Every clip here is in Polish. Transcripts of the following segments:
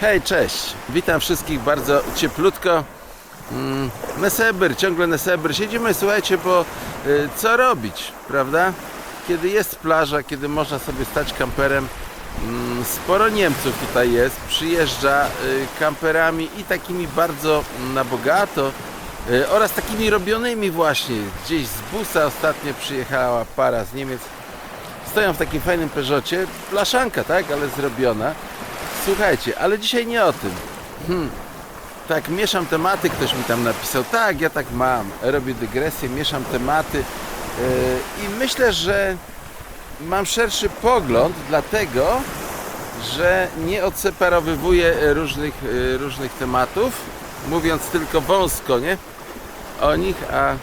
Hej, cześć. Witam wszystkich bardzo cieplutko. Mm, Nesebyr, ciągle Nesebyr. Siedzimy, słuchajcie, bo y, co robić, prawda? Kiedy jest plaża, kiedy można sobie stać kamperem, mm, sporo Niemców tutaj jest, przyjeżdża y, kamperami i takimi bardzo na bogato y, oraz takimi robionymi właśnie. Gdzieś z busa ostatnio przyjechała para z Niemiec. Stoją w takim fajnym Peugeocie, blaszanka, tak, ale zrobiona. Słuchajcie, ale dzisiaj nie o tym. Hmm. Tak, mieszam tematy, ktoś mi tam napisał. Tak, ja tak mam. Robię dygresję, mieszam tematy yy, i myślę, że mam szerszy pogląd, dlatego, że nie odseparowywuję różnych, yy, różnych tematów, mówiąc tylko wąsko, nie? O nich, a mm,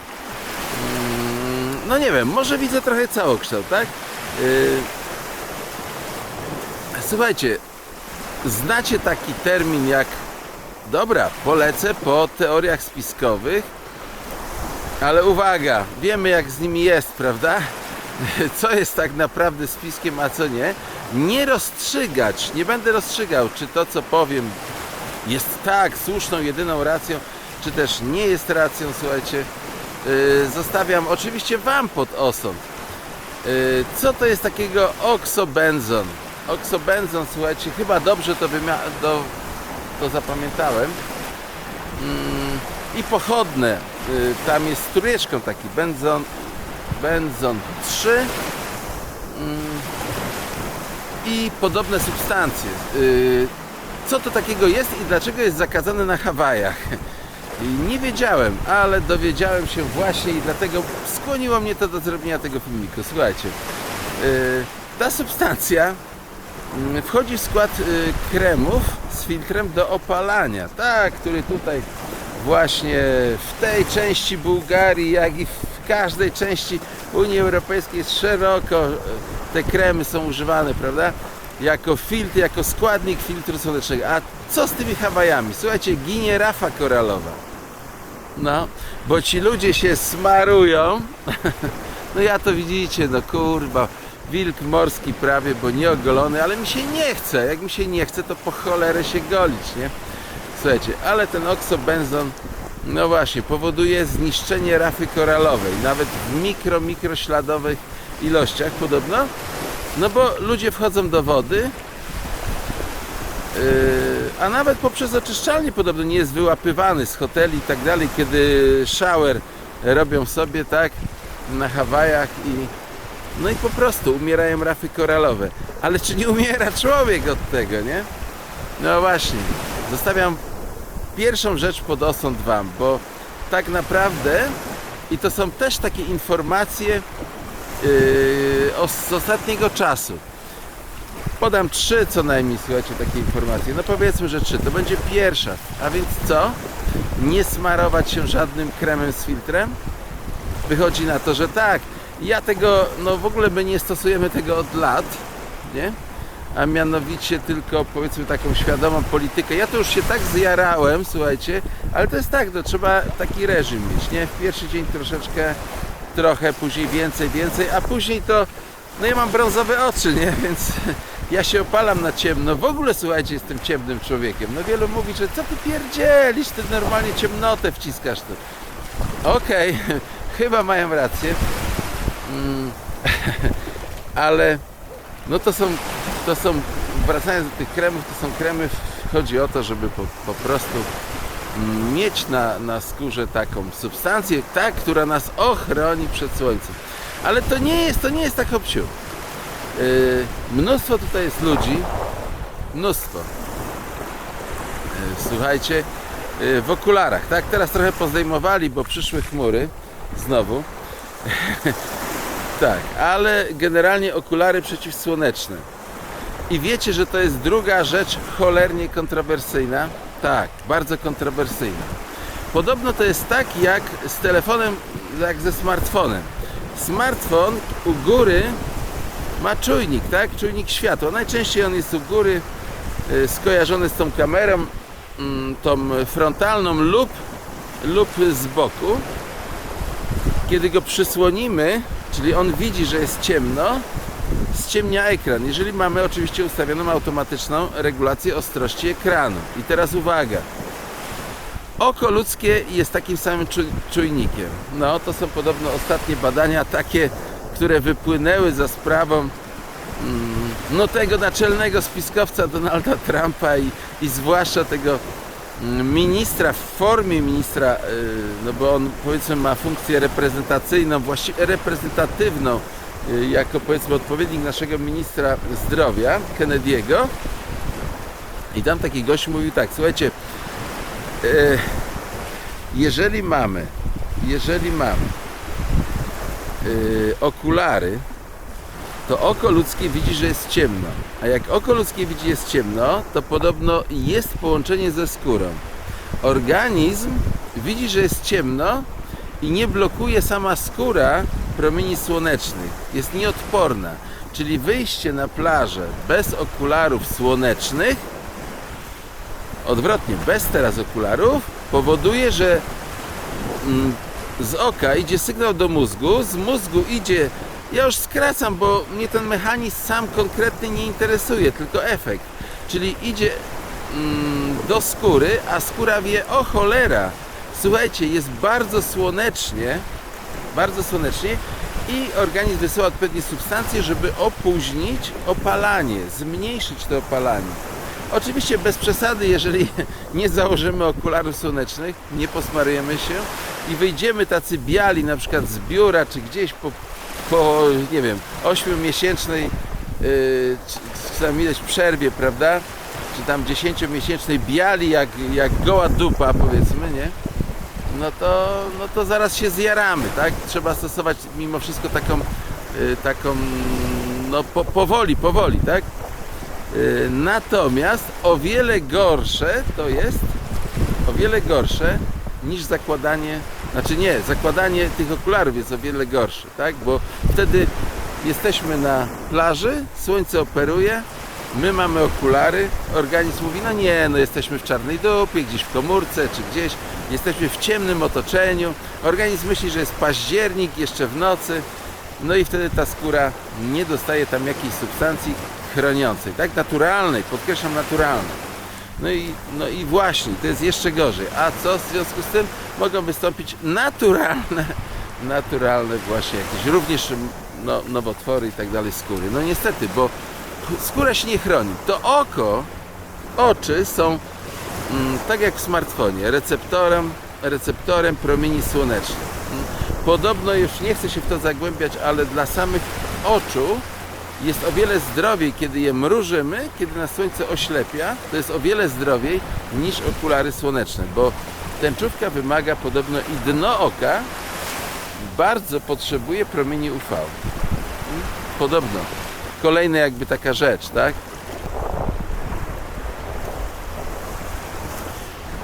no nie wiem, może widzę trochę całokształt, tak? Yy, słuchajcie, znacie taki termin jak dobra, polecę po teoriach spiskowych, ale uwaga, wiemy jak z nimi jest, prawda? Co jest tak naprawdę spiskiem, a co nie? Nie rozstrzygać, nie będę rozstrzygał, czy to co powiem jest tak, słuszną, jedyną racją, czy też nie jest racją, słuchajcie. Yy, Zostawiam oczywiście Wam pod osąd. Yy, Co to jest takiego oksobenzon? Oksobenzon, słuchajcie, chyba dobrze to, do, to zapamiętałem. Mm, I pochodne. Yy, Tam jest trójeczką taki benzon, benzon 3 mm, i podobne substancje. Yy, Co to takiego jest i dlaczego jest zakazane na Hawajach? Nie wiedziałem, ale dowiedziałem się właśnie i dlatego skłoniło mnie to do zrobienia tego filmiku. Słuchajcie, yy, ta substancja wchodzi w skład y, kremów z filtrem do opalania. Tak, który tutaj właśnie w tej części Bułgarii, jak i w każdej części Unii Europejskiej jest szeroko y, te kremy są używane, prawda? Jako filtr, jako składnik filtru słonecznego. A co z tymi Hawajami? Słuchajcie, ginie rafa koralowa. No, bo ci ludzie się smarują. No ja to widzicie, no kurwa, wilk morski prawie, bo nieogolony, ale mi się nie chce. Jak mi się nie chce, to po cholerę się golić, nie? Słuchajcie, ale ten oksobenzon, no właśnie, powoduje zniszczenie rafy koralowej, nawet w mikro, mikrośladowych ilościach podobno. No bo ludzie wchodzą do wody, Yy, a nawet poprzez oczyszczalnię podobno nie jest wyłapywany z hoteli i tak dalej, kiedy shower robią sobie tak na Hawajach i no i po prostu umierają rafy koralowe. Ale czy nie umiera człowiek od tego, nie? No właśnie, zostawiam pierwszą rzecz pod osąd wam, bo tak naprawdę i to są też takie informacje yy, z ostatniego czasu. Podam trzy co najmniej, słuchajcie, takie informacje. No powiedzmy, że trzy. To będzie pierwsza. A więc co? Nie smarować się żadnym kremem z filtrem? Wychodzi na to, że tak. Ja tego, no w ogóle my nie stosujemy tego od lat, nie? A mianowicie tylko powiedzmy taką świadomą politykę. Ja to już się tak zjarałem, słuchajcie, ale to jest tak, to trzeba taki reżim mieć, nie? W pierwszy dzień troszeczkę, trochę, później więcej, więcej, a później to, no ja mam brązowe oczy, nie? Więc ja się opalam na ciemno. W ogóle, słuchajcie, jestem ciemnym człowiekiem. No wielu mówi, że co ty pierdzielisz, ty normalnie ciemnotę wciskasz tu. Okej, chyba mają rację. Mm, ale no to są, to są, wracając do tych kremów, to są kremy, chodzi o to, żeby po, po prostu mieć na, na skórze taką substancję, tak, która nas ochroni przed słońcem. Ale to nie jest, to nie jest tak obciu. Yy, mnóstwo tutaj jest ludzi, mnóstwo. Yy, słuchajcie, yy, w okularach, tak? Teraz trochę pozdejmowali, bo przyszły chmury znowu. tak, ale generalnie okulary przeciwsłoneczne. I wiecie, że to jest druga rzecz cholernie kontrowersyjna? Tak, bardzo kontrowersyjna. Podobno to jest tak jak z telefonem, jak ze smartfonem. Smartfon u góry ma czujnik, tak? Czujnik światła. Najczęściej on jest u góry y, skojarzony z tą kamerą, mm, tą frontalną lub, lub z boku. Kiedy go przysłonimy, czyli on widzi, że jest ciemno, ściemnia ekran. Jeżeli mamy oczywiście ustawioną automatyczną regulację ostrości ekranu. I teraz uwaga. Oko ludzkie jest takim samym czu- czujnikiem. No, to są podobno ostatnie badania takie, które wypłynęły za sprawą mm, no tego naczelnego spiskowca Donalda Trumpa i, i zwłaszcza tego ministra w formie ministra, y, no bo on powiedzmy ma funkcję reprezentacyjną, właściwie reprezentatywną, y, jako powiedzmy odpowiednik naszego ministra zdrowia, Kennedy'ego. I tam taki gość mówił tak, słuchajcie, e, jeżeli mamy, jeżeli mamy okulary, to oko ludzkie widzi, że jest ciemno. A jak oko ludzkie widzi, jest ciemno, to podobno jest połączenie ze skórą. Organizm widzi, że jest ciemno i nie blokuje sama skóra promieni słonecznych. Jest nieodporna. Czyli wyjście na plażę bez okularów słonecznych odwrotnie, bez teraz okularów, powoduje, że mm, z oka idzie sygnał do mózgu, z mózgu idzie, ja już skracam, bo mnie ten mechanizm sam konkretny nie interesuje, tylko efekt. Czyli idzie mm, do skóry, a skóra wie, o cholera, słuchajcie, jest bardzo słonecznie, bardzo słonecznie i organizm wysyła odpowiednie substancje, żeby opóźnić opalanie, zmniejszyć to opalanie. Oczywiście bez przesady, jeżeli nie założymy okularów słonecznych, nie posmarujemy się i wyjdziemy tacy biali na przykład z biura czy gdzieś po, po nie wiem, 8-miesięcznej yy, przerwie, prawda? Czy tam 10-miesięcznej biali jak, jak goła dupa powiedzmy, nie? no to, no to zaraz się zjaramy, tak? Trzeba stosować mimo wszystko taką, y, taką no po, powoli, powoli, tak? Y, Natomiast o wiele gorsze to jest, o wiele gorsze niż zakładanie, znaczy nie, zakładanie tych okularów jest o wiele gorsze, tak? Bo wtedy jesteśmy na plaży, słońce operuje, my mamy okulary, organizm mówi, no nie, no jesteśmy w czarnej dupie, gdzieś w komórce czy gdzieś, jesteśmy w ciemnym otoczeniu, organizm myśli, że jest październik, jeszcze w nocy, no i wtedy ta skóra nie dostaje tam jakiejś substancji chroniącej, tak? Naturalnej, podkreślam naturalnej. No i, no i właśnie, to jest jeszcze gorzej. A co w związku z tym? Mogą wystąpić naturalne, naturalne właśnie jakieś również no, nowotwory i tak dalej skóry. No niestety, bo skóra się nie chroni. To oko, oczy są mm, tak jak w smartfonie, receptorem, receptorem promieni słonecznych. Mm, Podobno już nie chcę się w to zagłębiać, ale dla samych oczu jest o wiele zdrowiej, kiedy je mrużymy, kiedy nas słońce oślepia, to jest o wiele zdrowiej niż okulary słoneczne, bo tęczówka wymaga podobno i dno oka bardzo potrzebuje promieni UV. Podobno. Kolejna jakby taka rzecz, tak?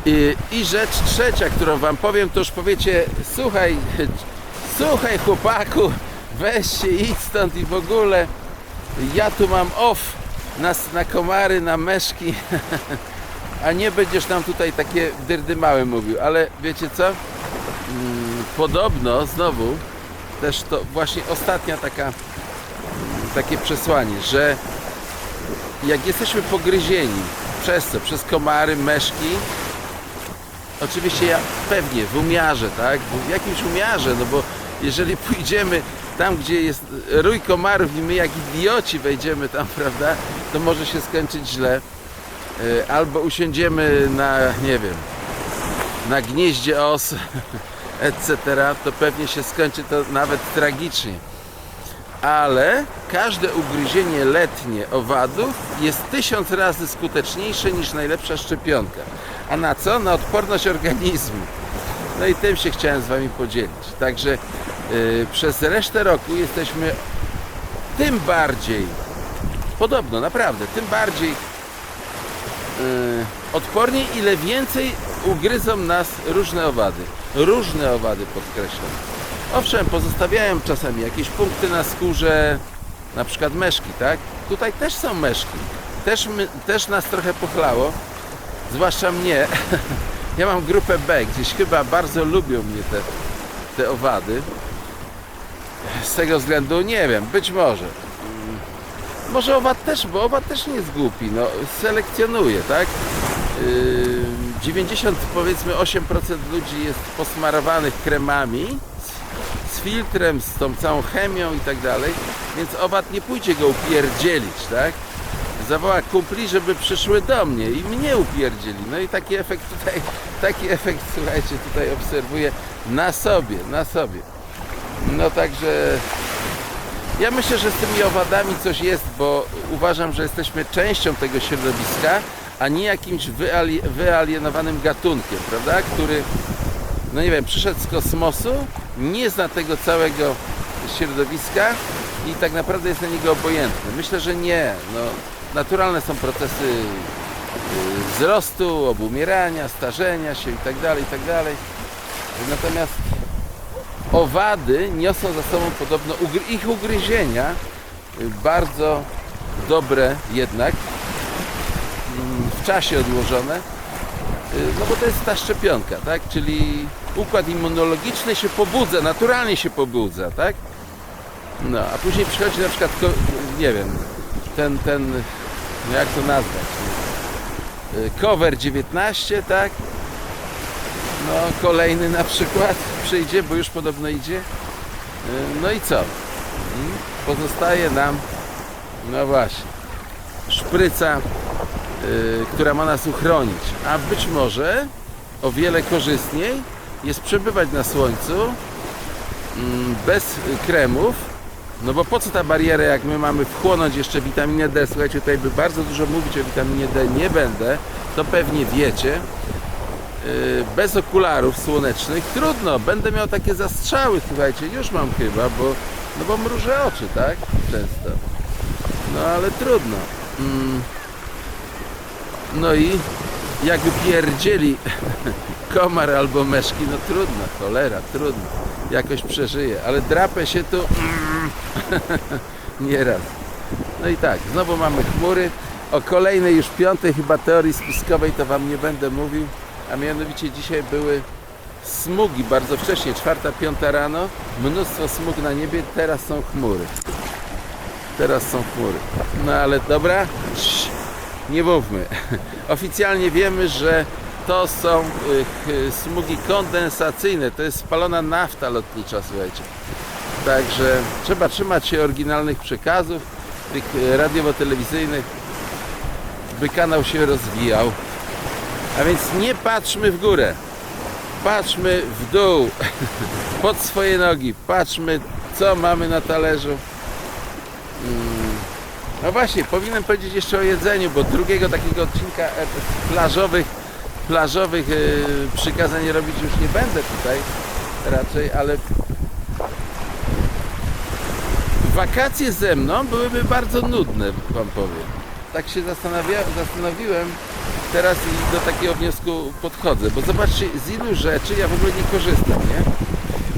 I, I rzecz trzecia, którą wam powiem, to już powiecie, słuchaj, słuchaj chłopaku, weź się idź stąd i w ogóle ja tu mam off na, komary, na meszki, a nie będziesz nam tutaj takie dyrdymały mówił, ale wiecie co? Mm, Podobno znowu też to właśnie ostatnia taka takie przesłanie, że jak jesteśmy pogryzieni przez co? Przez komary, meszki, Oczywiście ja pewnie w umiarze, tak? W jakimś umiarze, no bo jeżeli pójdziemy tam, gdzie jest rój komarów i my jak idioci wejdziemy tam, prawda, to może się skończyć źle. E, Albo usiądziemy na, nie wiem, na gnieździe os, etc., to pewnie się skończy to nawet tragicznie. Ale każde ugryzienie letnie owadów jest tysiąc razy skuteczniejsze niż najlepsza szczepionka. A na co? Na odporność organizmu. No i tym się chciałem z Wami podzielić. Także przez resztę roku jesteśmy tym bardziej, podobno naprawdę, tym bardziej yy, odporni, ile więcej ugryzą nas różne owady. Różne owady podkreślam. Owszem, pozostawiają czasami jakieś punkty na skórze, na przykład meszki, tak? Tutaj też są meszki. Też, my, też nas trochę pochlało, zwłaszcza mnie. Ja mam grupę B, gdzieś chyba bardzo lubią mnie te, te owady. Z tego względu nie wiem, być może. Może owad też, bo owad też nie jest głupi, no selekcjonuje, tak? Yy, 90 powiedzmy 8% ludzi jest posmarowanych kremami z filtrem, z tą całą chemią i tak dalej, więc owad nie pójdzie go upierdzielić, tak? Zawoła kumpli, żeby przyszły do mnie i mnie upierdzieli. No i taki efekt tutaj, taki efekt, słuchajcie, tutaj obserwuję na sobie, na sobie. No także ja myślę, że z tymi owadami coś jest, bo uważam, że jesteśmy częścią tego środowiska, a nie jakimś wyali- wyalienowanym gatunkiem, prawda? Który, no nie wiem, przyszedł z kosmosu, nie zna tego całego środowiska i tak naprawdę jest na niego obojętny. Myślę, że nie. No, naturalne są procesy y, wzrostu, obumierania, starzenia się i tak dalej, i tak. Natomiast owady niosą za sobą podobno ich ugryzienia y, bardzo dobre jednak mm, w czasie odłożone y, no bo to jest ta szczepionka, tak? Czyli układ immunologiczny się pobudza, naturalnie się pobudza, tak? No, a później przychodzi na przykład, nie wiem, ten, ten, no jak to nazwać? Y, Cover 19, tak? No, kolejny na przykład przyjdzie, bo już podobno idzie. Y, No i co? Mm, Pozostaje nam, no właśnie, szpryca, y, która ma nas uchronić. A być może o wiele korzystniej jest przebywać na słońcu mm, bez kremów. No bo po co ta bariera, jak my mamy wchłonąć jeszcze witaminę D? Słuchajcie, tutaj by bardzo dużo mówić o witaminie D nie będę, to pewnie wiecie. Yy, bez okularów słonecznych trudno, będę miał takie zastrzały, słuchajcie, już mam chyba, bo, no bo mrużę oczy, tak? Często. No ale trudno. Mm. No i jakby pierdzieli komar albo meszki, no trudno, cholera, trudno. Jakoś przeżyję, ale drapę się tu mm, nieraz. No i tak, znowu mamy chmury. O kolejnej już piątej chyba teorii spiskowej to Wam nie będę mówił, a mianowicie dzisiaj były smugi bardzo wcześnie, czwarta, piąta rano, mnóstwo smug na niebie, teraz są chmury. Teraz są chmury. No ale dobra, nie mówmy. Oficjalnie wiemy, że to są smugi kondensacyjne, to jest spalona nafta lotnicza, słuchajcie. Także trzeba trzymać się oryginalnych przekazów, tych y, radiowo-telewizyjnych, by kanał się rozwijał. A więc nie patrzmy w górę, patrzmy w dół, pod swoje nogi, patrzmy co mamy na talerzu. Mm, No właśnie, powinienem powiedzieć jeszcze o jedzeniu, bo drugiego takiego odcinka e, plażowych, plażowych e, przykazań robić już nie będę tutaj raczej, ale wakacje ze mną byłyby bardzo nudne, wam powiem. Tak się zastanawia, zastanowiłem teraz do takiego wniosku podchodzę, bo zobaczcie z ilu rzeczy ja w ogóle nie korzystam, nie?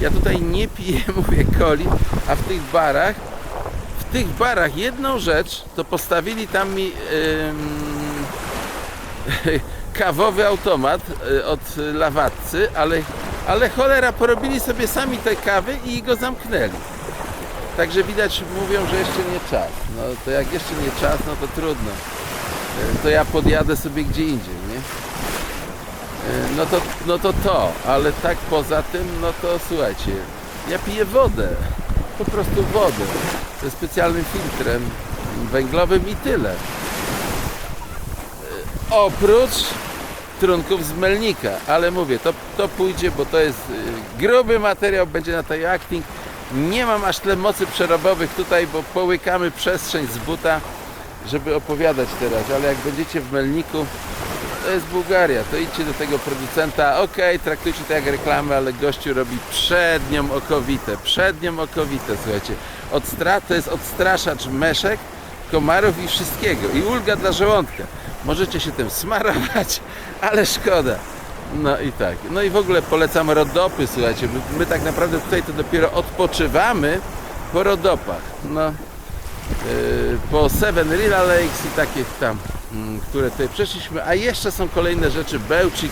Ja tutaj nie piję, mówię, coli, a w tych barach w tych barach jedną rzecz to postawili tam mi ym, kawowy automat y, od lawatcy, ale, ale cholera porobili sobie sami te kawy i go zamknęli. Także widać, mówią, że jeszcze nie czas. No to jak jeszcze nie czas, no to trudno. Y, To ja podjadę sobie gdzie indziej, nie? Y, No to, no to to, ale tak poza tym, no to słuchajcie, ja piję wodę, po prostu wodę, ze specjalnym filtrem węglowym i tyle. Y, Oprócz trunków z melnika, ale mówię, to, to pójdzie, bo to jest gruby materiał, będzie na tej acting. Nie mam aż tyle mocy przerobowych tutaj, bo połykamy przestrzeń z buta, żeby opowiadać teraz, ale jak będziecie w Melniku, to jest Bułgaria, to idźcie do tego producenta, okej, traktujcie to jak reklamę, ale gościu robi przednią okowitę, przednią okowitę, słuchajcie. Odstra to jest odstraszacz meszek, komarów i wszystkiego i ulga dla żołądka. Możecie się tym smarować, ale szkoda. No i tak. No i w ogóle polecam rodopy, słuchajcie. My, my tak naprawdę tutaj to dopiero odpoczywamy po rodopach. No, po Seven Rila Lakes i takich tam, mm, które tutaj przeszliśmy, a jeszcze są kolejne rzeczy, Bełczyk,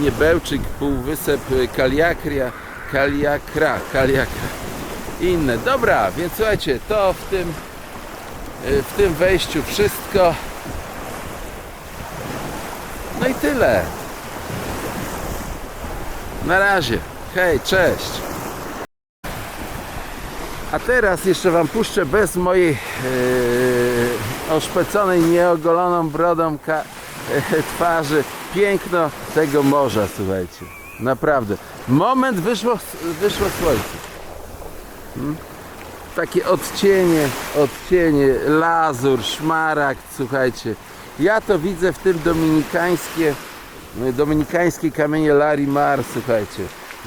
nie Bełczyk, Półwysep, y, Kaliakria, Kaliakra, Kaliakra, inne. Dobra, więc słuchajcie, to w tym Y, W tym wejściu wszystko. No i tyle. Na razie. Hej, cześć. A teraz jeszcze Wam puszczę bez mojej yy, oszpeconej, nieogoloną brodą e, twarzy piękno tego morza, słuchajcie. Naprawdę. Moment wyszło, wyszło słońce. Hmm? Takie odcienie, odcienie, lazur, szmaragd, słuchajcie. Ja to widzę w tym dominikańskie, dominikańskie kamienie Larimar, słuchajcie.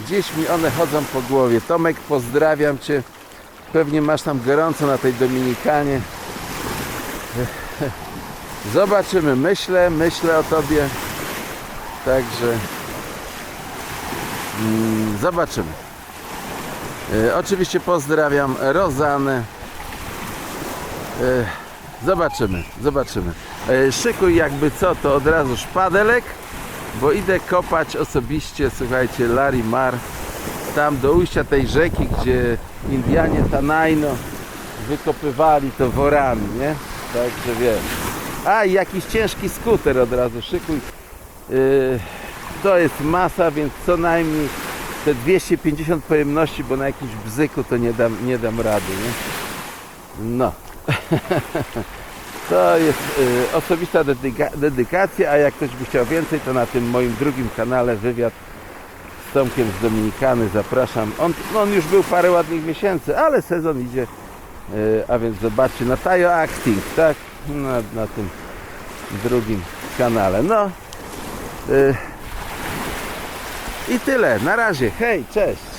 Gdzieś mi one chodzą po głowie. Tomek, pozdrawiam Cię. Pewnie masz tam gorąco na tej Dominikanie. Zobaczymy. Myślę, myślę o Tobie. Także mm, zobaczymy. E, oczywiście pozdrawiam Rozanę. E, zobaczymy, zobaczymy. E, szykuj jakby co, to od razu szpadelek, bo idę kopać osobiście, słuchajcie, Larry Mar, tam do ujścia tej rzeki, gdzie Indianie Tanaino wykopywali to worami, nie? Także wiem. A, i jakiś ciężki skuter od razu, szykuj. Yy, to jest masa, więc co najmniej te 250 pojemności, bo na jakimś bzyku to nie dam, nie dam rady, nie? No. To jest y, osobista dedyka- dedykacja, a jak ktoś by chciał więcej, to na tym moim drugim kanale wywiad Tomkiem z Dominikany zapraszam. On, no on już był parę ładnych miesięcy, ale sezon idzie, y, a więc zobaczcie na Tayo Acting, tak? Na, na tym drugim kanale. No. Y, I tyle. Na razie. Hej, cześć.